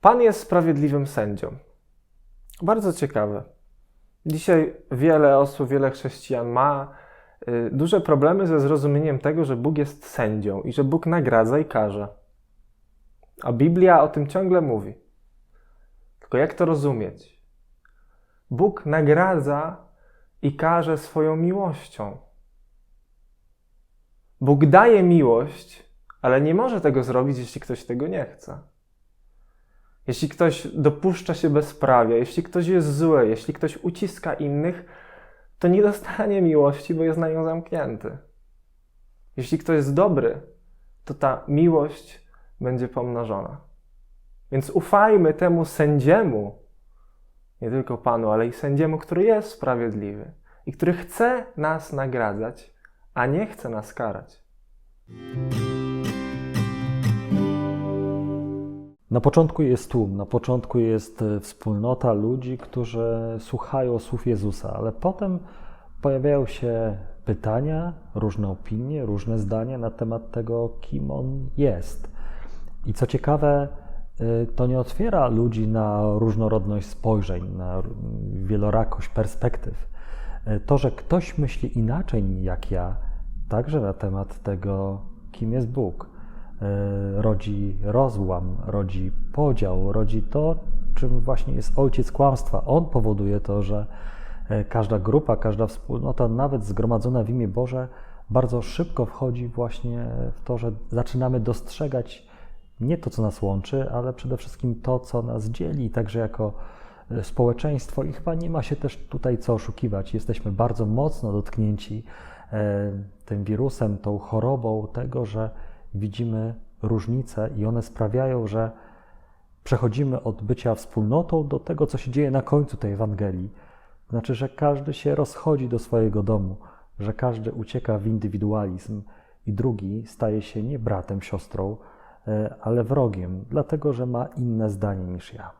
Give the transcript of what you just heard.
Pan jest sprawiedliwym sędzią. Bardzo ciekawe. Dzisiaj wiele osób, wiele chrześcijan ma y, duże problemy ze zrozumieniem tego, że Bóg jest sędzią i że Bóg nagradza i karze. A Biblia o tym ciągle mówi. Tylko jak to rozumieć? Bóg nagradza i karze swoją miłością. Bóg daje miłość, ale nie może tego zrobić, jeśli ktoś tego nie chce. Jeśli ktoś dopuszcza się bezprawia, jeśli ktoś jest zły, jeśli ktoś uciska innych, to nie dostanie miłości, bo jest na nią zamknięty. Jeśli ktoś jest dobry, to ta miłość będzie pomnożona. Więc ufajmy temu sędziemu, nie tylko Panu, ale i sędziemu, który jest sprawiedliwy i który chce nas nagradzać, a nie chce nas karać. Na początku jest tłum, na początku jest e, wspólnota ludzi, którzy słuchają słów Jezusa, ale potem pojawiają się pytania, różne opinie, różne zdania na temat tego, kim on jest. I co ciekawe, e, to nie otwiera ludzi na różnorodność spojrzeń, na wielorakość perspektyw. E, To, że ktoś myśli inaczej jak ja, także na temat tego, kim jest Bóg rodzi rozłam, rodzi podział, rodzi to, czym właśnie jest ojciec kłamstwa. On powoduje to, że e, każda grupa, każda wspólnota, nawet zgromadzona w imię Boże, bardzo szybko wchodzi właśnie w to, że zaczynamy dostrzegać nie to, co nas łączy, ale przede wszystkim to, co nas dzieli, także jako e, społeczeństwo. I chyba nie ma się też tutaj co oszukiwać. Jesteśmy bardzo mocno dotknięci e, tym wirusem, tą chorobą tego, że widzimy różnice i one sprawiają, że przechodzimy od bycia wspólnotą do tego, co się dzieje na końcu tej Ewangelii. Znaczy, że każdy się rozchodzi do swojego domu, że każdy ucieka w indywidualizm i drugi staje się nie bratem, siostrą, e, ale wrogiem, dlatego że ma inne zdanie niż ja.